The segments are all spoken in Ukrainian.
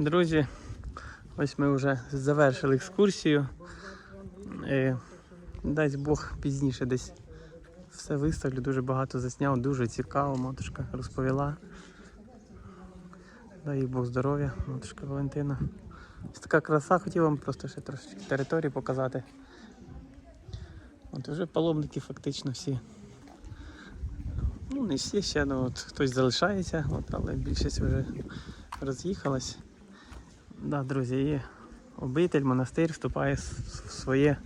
Друзі, ось ми вже завершили екскурсію. Е, Дасть Бог пізніше десь все виставлю, дуже багато засняв, дуже цікаво, матушка розповіла. Дай Бог здоров'я, матушка Валентина. Ось така краса, хотів вам просто ще трошки території показати. От вже паломники фактично всі. Ну, не всі ще, ну, от, хтось залишається, от, але більшість вже роз'їхалась. Да, друзі, і обитель, монастир вступає в своє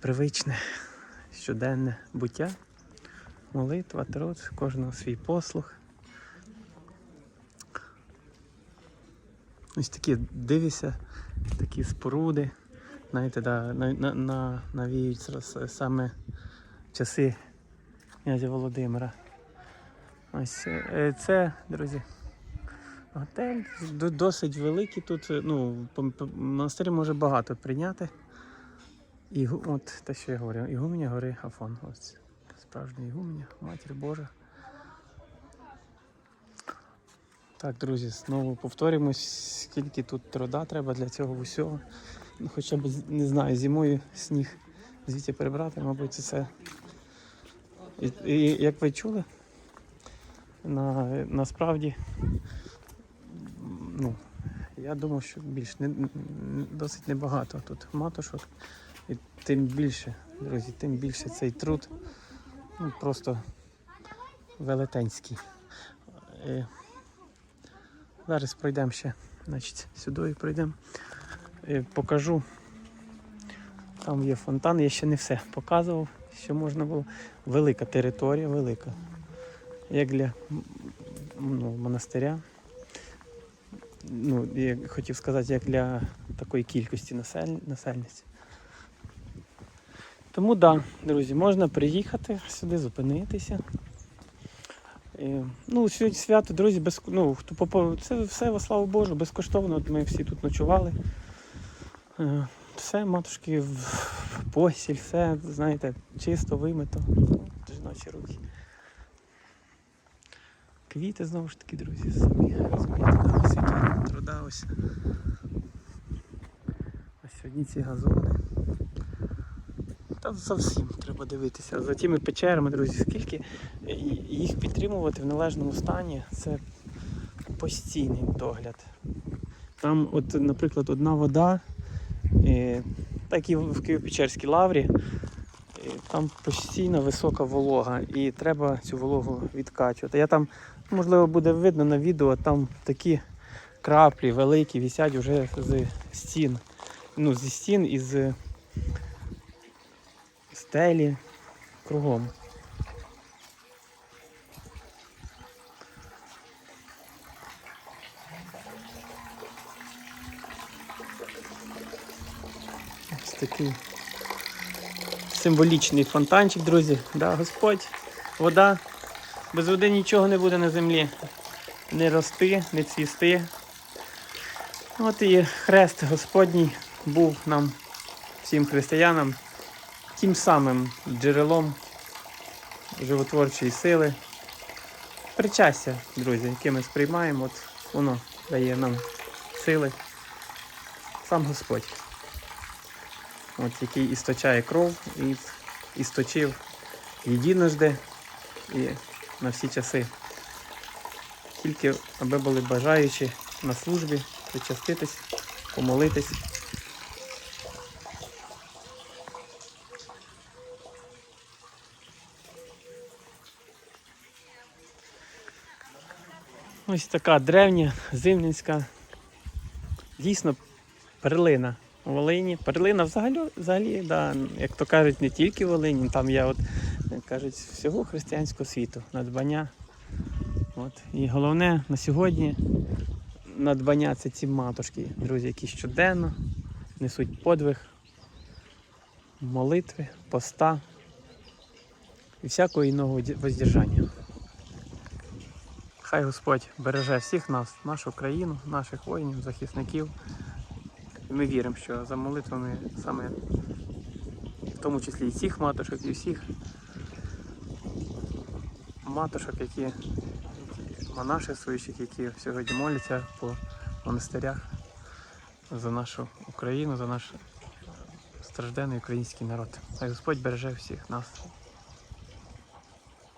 привичне щоденне буття. Молитва, труд, кожного свій послух. Ось такі дивися, такі споруди. Знаєте, да, на, на, на, навіють саме часи князя Володимира. Ось е, це, друзі, готель досить великий тут. е, Ну, монастир може багато прийняти. І от те, що я говорив, Ігуменя гори Афон. Ось справжня Ігуменя, Матір Божа. Так, друзі, знову повторюємось, скільки тут труда треба для цього усього. Ну, хоча б не знаю, зимою сніг звідти перебрати, мабуть, це все. І, і як ви чули, на, насправді, ну, я думав, що більш не, досить небагато тут матушок. І тим більше, друзі, тим більше цей труд ну, просто велетенський. Е, Зараз пройдемо ще, значить, сюди пройдемо. Е, Покажу. Там є фонтан, я ще не все показував, що можна було. Велика територія, велика. Як для ну, монастиря. Ну, я хотів сказати, як для такої кількості насель... насельниць. Тому так, да, друзі, можна приїхати сюди, зупинитися. Е, Ну, сьогодні свято, друзі, без, ну, хто це все, во славу Божу, безкоштовно. От ми всі тут ночували. Е, Все, матушки, в постіль, все, знаєте, чисто вимито. Жіночі руки. Квіти знову ж таки, друзі, самі розумієте, да, світло труда ось. Ось одні ці газони. Та зовсім треба дивитися. За тими печерами, друзі, скільки їх підтримувати в належному стані, це постійний догляд. Там, от, наприклад, одна вода, е, так і в Києво-Печерській лаврі, там постійно висока волога, і треба цю вологу відкачувати. Я там, можливо, буде видно на відео, там такі краплі великі висять вже з стін. Ну, зі стін і з стелі кругом. Ось такий символічний фонтанчик, друзі. Да, Господь, вода. Без води нічого не буде на землі. Не рости, не цвісти. От і хрест Господній був нам, всім християнам, тим самим джерелом животворчої сили. Причастя, друзі, яке ми сприймаємо, от воно дає нам сили. Сам Господь. От який істочає кров і істочив єдиножди і на всі часи. Тільки аби були бажаючі на службі причаститись, помолитись. Ось така древня зимницька, дійсно перлина Волині. Перлина взагалі, взагалі да, як то кажуть, не тільки Волині, там є, от, як кажуть, всього християнського світу, надбання. От. І головне на сьогодні надбання це ці матушки, друзі, які щоденно несуть подвиг, молитви, поста і всякого іного воздержання. Хай Господь береже всіх нас, нашу країну, наших воїнів, захисників. І ми віримо, що за молитвами саме в тому числі і цих матушок, і всіх матушок, які, монашів своїх, які сьогодні моляться по монастирях за нашу Україну, за наш стражденний український народ. Хай Господь береже всіх нас.